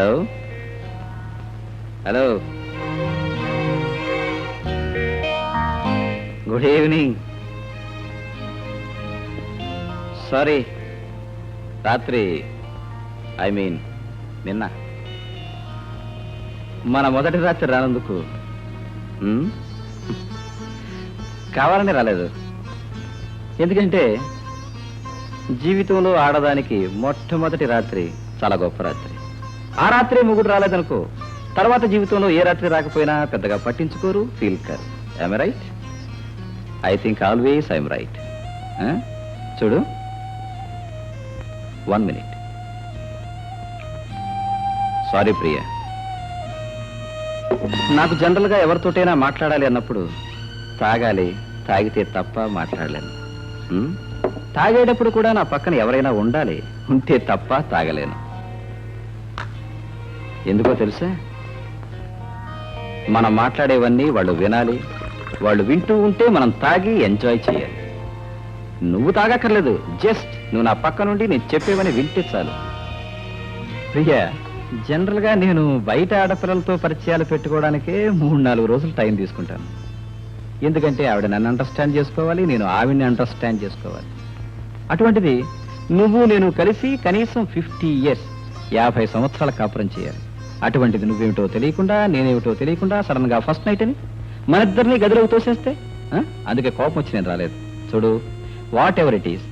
Hello? Hello? Good evening. Sorry రాత్రి I mean నిన్న. మన మొదటి రాత్రి రానందుకు ఉమ్, కావాలని రాలేదు. ఎందుకంటే జీవితంలో ఆడదానికి మొట్టమొదటి రాత్రి చాలా గొప్ప రాత్రి. ఆ రాత్రి మొగుడు రాలేదనుకో తర్వాత జీవితంలో ఏ రాత్రి రాకపోయినా పెద్దగా పట్టించుకోరు feel car. I'm right I think always I'm right చూడు. వన్ మినిట్ సారీ ప్రియ నాకు జనరల్గా ఎవరితోటైనా మాట్లాడాలి అన్నప్పుడు తాగాలి తాగితే తప్ప మాట్లాడలేను. Hmm? తాగేటప్పుడు కూడా నా పక్కన ఎవరైనా ఉండాలి ఉంటే తప్ప తాగలేను. ఎందుకో తెలుసా? మనం మాట్లాడేవన్నీ వాళ్ళు వినాలి వాళ్ళు వింటూ ఉంటే మనం తాగి ఎంజాయ్ చేయాలి. నువ్వు తాగక్కర్లేదు జస్ట్ నువ్వు నా పక్క నుండి నేను చెప్పేవని వింటే చాలు. ప్రియా జనరల్గా నేను బయట ఆడపిల్లలతో పరిచయాలు పెట్టుకోవడానికే మూడు నాలుగు రోజులు టైం తీసుకుంటాను. ఎందుకంటే ఆవిడ నన్ను అండర్స్టాండ్ చేసుకోవాలి నేను ఆవిడని అండర్స్టాండ్ చేసుకోవాలి. అటువంటిది నువ్వు నేను కలిసి కనీసం ఫిఫ్టీ ఇయర్స్ యాభై సంవత్సరాల కాపురం చేయాలి. అటువంటిది నువ్వేమిటో తెలియకుండా నేనేమిటో తెలియకుండా సడన్గా ఫస్ట్ నైట్ అని మన ఇద్దరిని గదిలోకి తోసేస్తే? అందుకే కోపం వచ్చి నేను రాలేదు. చూడు whatever it is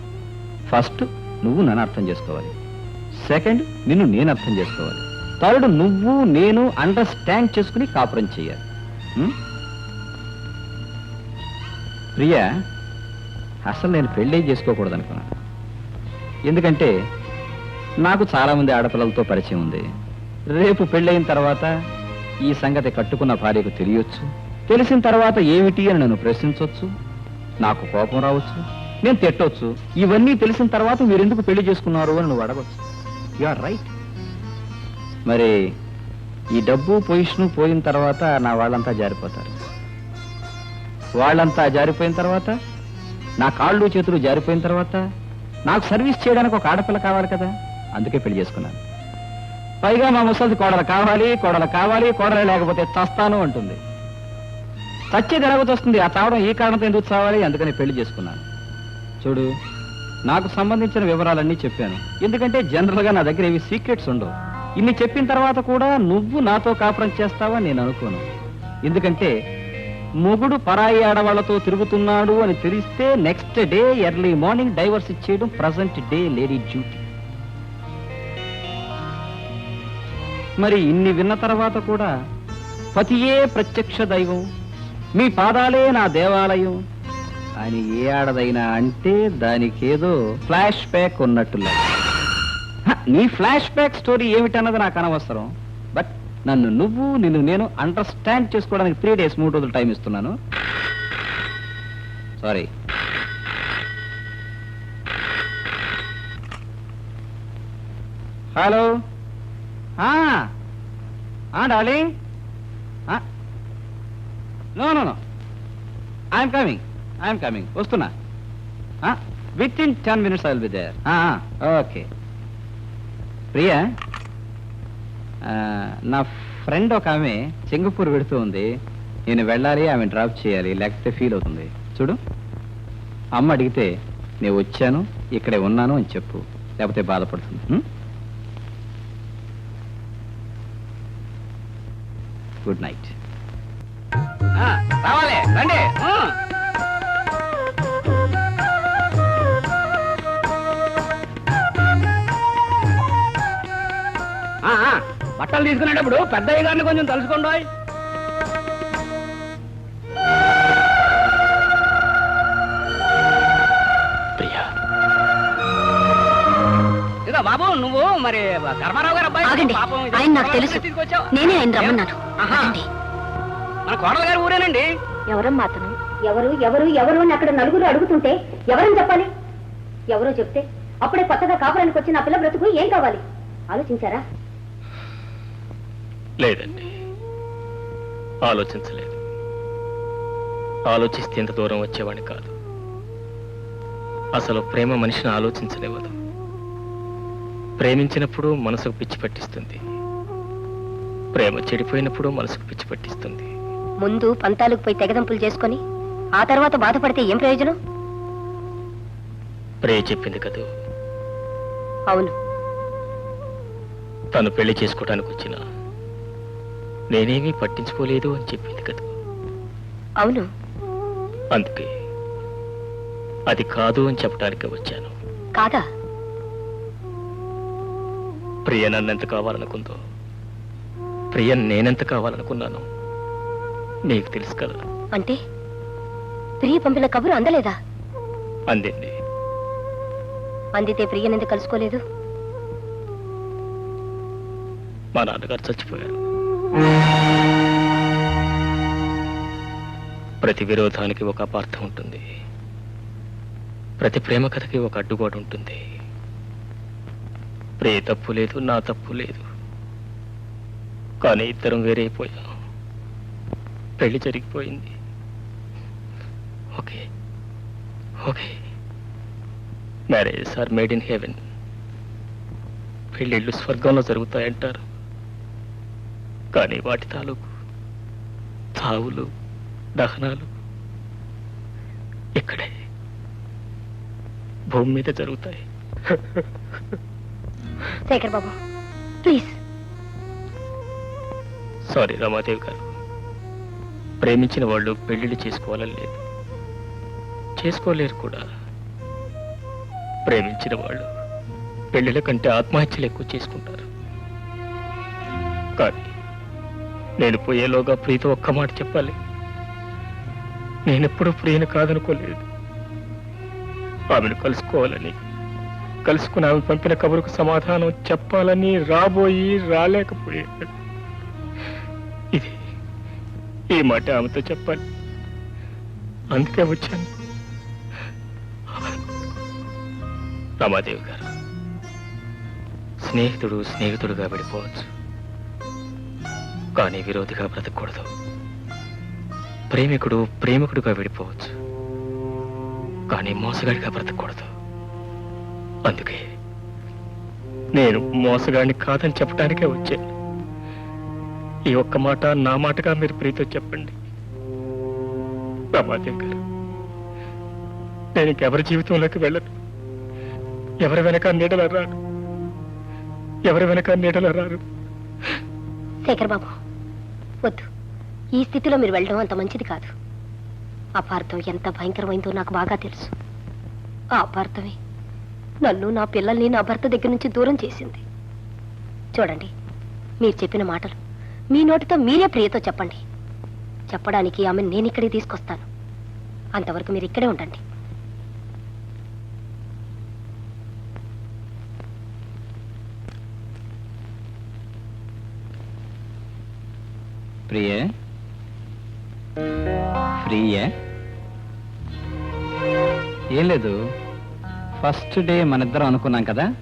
first నువ్వు నన్ను అర్థం చేసుకోవాలి. సెకండ్ నిన్ను నేను అర్థం చేసుకోవాలి. థర్డ్ నువ్వు నేను అండర్స్టాండ్ చేసుకుని కాపురం చేయాలి. ప్రియా అసలు నేను పెళ్ళే చేసుకోకూడదు అనుకున్నాను ఎందుకంటే నాకు చాలామంది ఆడపిల్లలతో పరిచయం ఉంది. రేపు పెళ్ళైన తర్వాత ఈ సంగతి కట్టుకున్న భార్యకు తెలియొచ్చు. తెలిసిన తర్వాత ఏమిటి అని నన్ను ప్రశ్నించవచ్చు నాకు కోపం రావచ్చు. నేను తిట్టవచ్చు ఇవన్నీ తెలిసిన తర్వాత మీరెందుకు పెళ్ళి చేసుకున్నారు అని నువ్వు అడగచ్చు. యు ఆర్ రైట్ మరి ఈ డబ్బు పొజిషన్ పోయిన తర్వాత నా వాళ్ళంతా జారిపోతారు. వాళ్ళంతా జారిపోయిన తర్వాత నా కాళ్ళు చేతులు జారిపోయిన తర్వాత నాకు సర్వీస్ చేయడానికి ఒక ఆడపిల్ల కావాలి కదా. అందుకే పెళ్ళి చేసుకున్నాను. పైగా మా ముసలిది కోడలు కావాలి కోడలు కావాలి కోడలు లేకపోతే చస్తాను అంటుంది. చచ్చేది ఎలాగొస్తుంది ఆ చావడం ఈ కారణంతో ఎందుకు చావాలి? అందుకని పెళ్ళి చేసుకున్నాను. చూడు నాకు సంబంధించిన వివరాలన్నీ చెప్పాను. ఎందుకంటే జనరల్గా నా దగ్గర ఏవి సీక్రెట్స్ ఉండవు. ఇన్ని చెప్పిన తర్వాత కూడా నువ్వు నాతో కాపురం చేస్తావని నేను అనుకోను. ఎందుకంటే మొగుడు పరాయి ఆడవాళ్ళతో తిరుగుతున్నాడు అని తెలిస్తే next day early morning divorce ఇచ్చేయడం ప్రజెంట్ డే లేడీ డ్యూటీ మరి ఇన్ని విన్న తర్వాత కూడా పతియే ప్రత్యక్ష దైవం. మీ పాదాలే నా దేవాలయం. అని ఏ ఆడదైనా అంటే దానికేదో ఫ్లాష్ బ్యాక్ ఉన్నట్టులే. నీ ఫ్లాష్ బ్యాక్ స్టోరీ ఏమిటన్నది నాకు అనవసరం. బట్ నన్ను నువ్వు నిన్ను నేను అండర్స్టాండ్ చేసుకోవడానికి త్రీ డేస్ మూడు రోజులు టైం ఇస్తున్నాను. Sorry hello darling. No no no. I'm coming. I'm coming. వస్తున్నా. Within ten minutes I will be there. Okay. Priya నా ఫ్రెండ్ ఒక ఆమె సింగపూర్ వెడుతూ ఉంది. నేను వెళ్ళాలి ఆమె డ్రాప్ చేయాలి లేకపోతే ఫీల్ అవుతుంది. చూడు. అమ్మ అడిగితే నేను వచ్చాను ఇక్కడే ఉన్నాను అని చెప్పు. లేకపోతే బాధపడుతుంది. Good night. రావాలి రండి. బట్టలు తీసుకునేటప్పుడు పెద్దయ్య గారిని కొంచెం తలుసుకోండి బాబు నువ్వు మరి కర్మారావు గారు అబ్బాయి పాపం ఆయన నాకు తెలుసు. నేనే ఆయన రమ్మన్నాను. మన కోడలు గారు ఊరేనండి. ఎవరమ్మా అతను? ఎవరు ఎవరు ఎవరు అని అక్కడ నలుగురు అడుగుతుంటే ఎవరని చెప్పాలి? ఎవరో చెప్తే అప్పుడే కొత్తగా కాపురానికి వచ్చిన ఆ పిల్ల బ్రతుకు ఏం కావాలి? ఆలోచించారా? లేదండి. ఆలోచించలేదు. ఆలోచిస్తే ఇంత దూరం వచ్చేవాడిని కాదు. అసలు ప్రేమ మనిషిని ఆలోచించనివ్వదు ప్రేమించినప్పుడు మనసుకు పిచ్చి పట్టిస్తుంది. ప్రేమ చెడిపోయినప్పుడు మనసుకు పిచ్చి పట్టిస్తుంది. ముందు పంతాలకు పోయి తెగదంపులు చేసుకొని ఆ తర్వాత బాధపడితే ఏం ప్రయోజనం? ప్రియ చెప్పింది కదూ? అవును. తను పెళ్ళి చేసుకోవడానికి వచ్చిన నేనేమీ పట్టించుకోలేదు అని చెప్పింది కదూ? అవును. అందుకే అది కాదు అని చెప్పడానికి వచ్చాను. కాదా? ప్రియ నన్నెంత కావాలనుకుందో ప్రియ నేనెంత కావాలనుకున్నాను నీకు తెలుసు కదా. అంటే ప్రియ పంపిన కబురు అందలేదా? అందింది. అందితే ప్రియనెందుకు కలుసుకోలేదు? మా నాన్నగారు చచ్చిపోయారు. ప్రతి విరోధానికి ఒక అపార్థం ఉంటుంది. ప్రతి ప్రేమ కథకి ఒక అడ్డుగోడ ఉంటుంది. ప్రియ తప్పు లేదు నా తప్పు లేదు. కానీ ఇద్దరం వేరైపోయాం. పెళ్ళి జరిగిపోయింది. Okay. Okay. Marriage are made in heaven. పెళ్ళిళ్ళు స్వర్గంలో జరుగుతాయంటారు. కానీ వాటి తాలూకు చావులు దహనాలు ఇక్కడే. భూమి మీద జరుగుతాయి. శేఖర్ బాబు ప్లీజ్. సారీ రమాదేవి గారు. ప్రేమించిన వాళ్ళు పెళ్ళిళ్ళు చేసుకోవాలని లేదు. చేసుకోలేరు కూడా. ప్రేమించిన వాళ్ళు పెళ్ళిళ్ళ కంటే ఆత్మహత్యలు ఎక్కువ చేసుకుంటారు. కానీ నేను పోయేలోగా ప్రీతి ఒక్క మాట చెప్పాలి. నేనెప్పుడూ ప్రియను కాదనుకోలేదు. ఆమెను కలుసుకోవాలని కలుసుకుని ఆమె పంపిన కబురుకు సమాధానం చెప్పాలని రాబోయి రాలేకపోయాను. ఇది ఈ మాట ఆమెతో చెప్పాలి. అందుకే వచ్చాను. రమాదేవి గారు స్నేహితుడు స్నేహితుడుగా విడిపోవచ్చు కానీ విరోధిగా బ్రతకూడదు. ప్రేమికుడు ప్రేమికుడుగా విడిపోవచ్చు. కానీ మోసగాడిగా బ్రతకూడదు. అందుకే నేను మోసగాడిని కాదని చెప్పడానికే వచ్చాను. ఈ ఒక్క మాట నా మాటగా మీరు ప్రీతో చెప్పండి. రమాదేవి గారు నేను ఇంకెవరి జీవితంలోకి వెళ్ళను. ఎవరి వెనక నీడల రాను ఎవరి వెనక నీడల రాను శేఖర్ బాబు వద్దు. ఈ స్థితిలో మీరు వెళ్ళడం అంత మంచిది కాదు. అపార్థం ఎంత భయంకరమైందో నాకు బాగా తెలుసు. ఆ అపార్థమే నన్ను నా పిల్లల్ని నా భర్త దగ్గర నుంచి దూరం చేసింది. చూడండి మీరు చెప్పిన మాటలు మీ నోటితో మీరే ప్రియతో చెప్పండి. చెప్పడానికి ఆమె నేను ఇక్కడికి తీసుకొస్తాను. అంతవరకు మీరు ఇక్కడే ఉండండి. ప్రియ? ప్రియ? ఏం లేదు. ఫస్ట్ డే మనిద్దరం అనుకున్నాం కదా.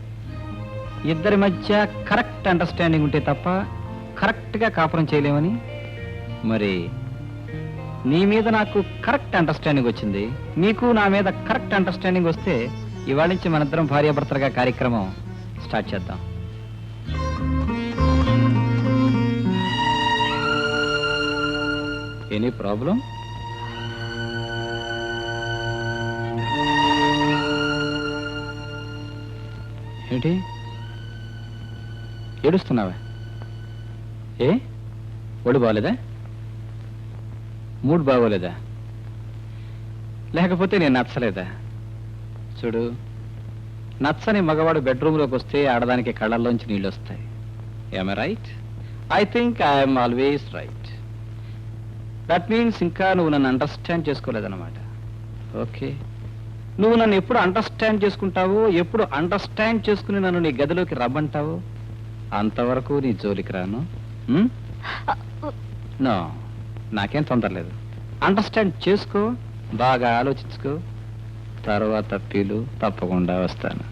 ఇద్దరి మధ్య కరెక్ట్ అండర్స్టాండింగ్ ఉంటే తప్ప కరెక్ట్గా కాపురం చేయలేమని? మరి నీ మీద నాకు కరెక్ట్ అండర్స్టాండింగ్ వచ్చింది. నీకు నా మీద కరెక్ట్ అండర్స్టాండింగ్ వస్తే ఇవాళ నుంచి మనిద్దరం భార్యాభర్తలుగా కార్యక్రమం స్టార్ట్ చేద్దాం. Any problem? ఏంటి? ఏడుస్తున్నావా? ఏ? ఒడు బాగోలేదా? మూడ్ బాగోలేదా? లేకపోతే నేను నచ్చలేదా? చూడు నచ్చని మగవాడు బెడ్రూమ్లోకి వస్తే ఆడదానికి కళ్ళల్లోంచి నీళ్ళు వస్తాయి. I'm right I think I'm always right that means ఇంకా నువ్వు నన్ను అండర్స్టాండ్ చేసుకోలేదన్నమాట. ఓకే నువ్వు నన్ను ఎప్పుడు అండర్స్టాండ్ చేసుకుంటావో ఎప్పుడు అండర్స్టాండ్ చేసుకుని నన్ను నీ గదిలోకి రమ్మంటావో అంతవరకు నీ జోలికి రాను. నో నాకేం తొందర లేదు. అండర్స్టాండ్ చేసుకో బాగా ఆలోచించుకో తర్వాత పిలు తప్పకుండా వస్తాను?